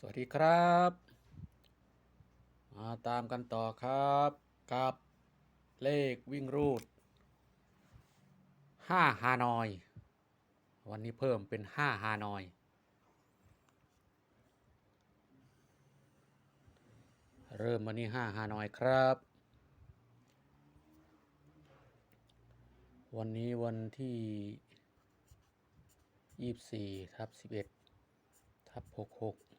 สวัสดีครับ มาตามกันต่อครับกับเลขวิ่งรูด5ฮานอย วันนี้เพิ่มเป็น5ฮานอยเริ่มวันนี้5ฮานอยครับ วันนี้วันที่24ทับ11ทับ66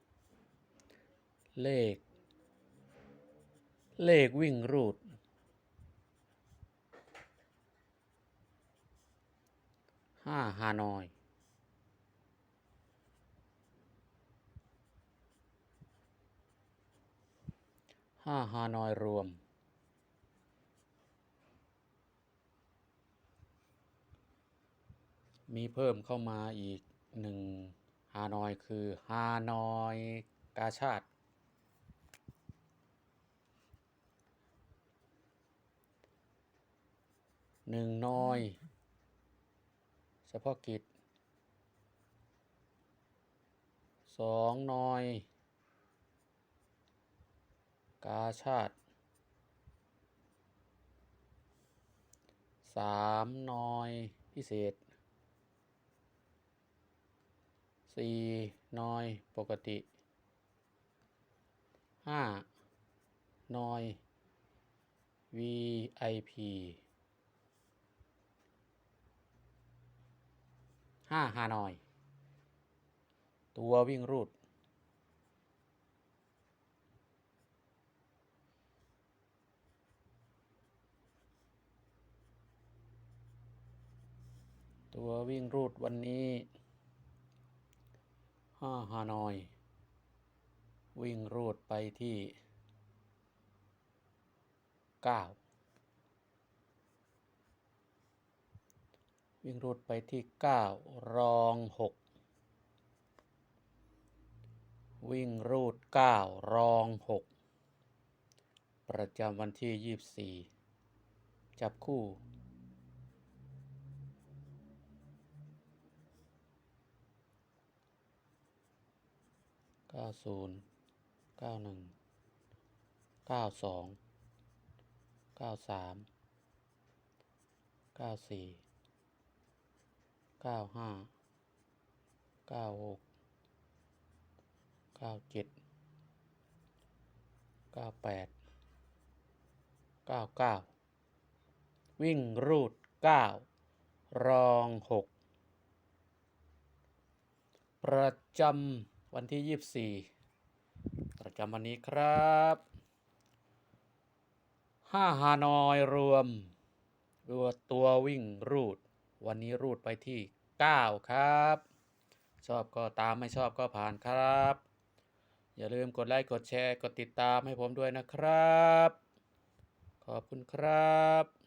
เลข เลขวิ่งรูด ห้าฮานอยห้าฮานอยรวมมีเพิ่มเข้ามาอีกหนึ่งฮานอยคือฮานอยกาชาติ หนึ่งน้อย เฉพาะกิจสองน้อย กาชาติสามน้อยพิเศษสี่น้อยปกติห้าน้อย VIP ห้าฮานอย ตัววิ่งรูด ตัววิ่งรูดวันนี้ห้าฮานอย วิ่งรูดไปที่เก้า วิ่งรูดไปที่เก้ารองหกวิ่งรูดเก้ารองหกประจำวันที่ยี่สี่จับคู่ เก้าศูนย์เก้าหนึ่งเก้าสองเก้าสามเก้าสี่ เก้าห้าเก้าหกเก้าเจ็ดเก้าแปดเก้าเก้าวิ่งรูดเก้ารองหกประจำวันที่ยี่สิบสี่ประจำวันนี้ครับห้าฮานอยรวมรวมตัววิ่งรูด วันนี้รูดไปที่ 9 ครับ ชอบก็ตามไม่ชอบก็ผ่านครับ อย่าลืมกดไลค์กดแชร์กดติดตามให้ผมด้วยนะครับ ขอบคุณครับ